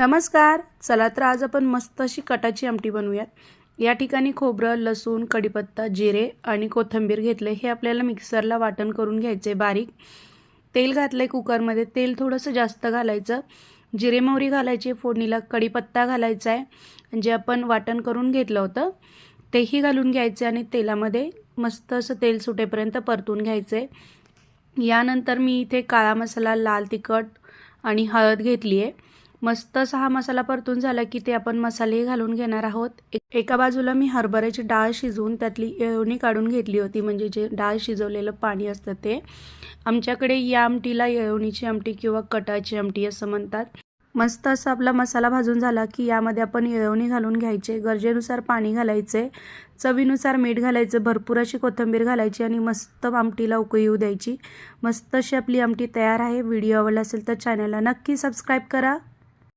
नमस्कार. चला तर आज आपण मस्त अशी कटाची आमटी बनवूयात. या ठिकाणी खोबरं लसूण कढीपत्ता जिरे आणि कोथिंबीर घेतले. हे आपल्याला मिक्सरला वाटण करून घ्यायचे बारीक. तेल घातलं आहे कुकरमध्ये. तेल थोडंसं जास्त घालायचं. जिरे मोहरी घालायची फोडणीला कढीपत्ता घालायचा आहे. जे आपण वाटण करून घेतलं होतं तेही घालून घ्यायचे आणि तेलामध्ये मस्त असं तेल सुटेपर्यंत परतून घ्यायचं. आहे यानंतर मी इथे काळा मसाला लाल तिखट आणि हळद घेतली आहे मस्त असा हा मसाला परतून झाला की ते आपण मसाले घालून घेणार आहोत. एक- एका बाजूला मी हरभऱ्याची डाळ शिजवून त्यातली येळवणी काढून घेतली होती म्हणजे जे डाळ शिजवलेलं पाणी असतं ते. आमच्याकडे या आमटीला येळवणीची आमटी किंवा कटाची आमटी असं म्हणतात. मस्त असा आपला मसाला भाजून झाला की यामध्ये आपण येळवणी घालून घ्यायचे गरजेनुसार पाणी घालायचे चवीनुसार मीठ घालायचं भरपूर अशी कोथिंबीर घालायची आणि मस्त आमटीला उकळी येऊ द्यायची. मस्त अशी आपली आमटी तयार आहे. व्हिडिओ आवडला असेल तर चॅनलला नक्की सबस्क्राईब करा.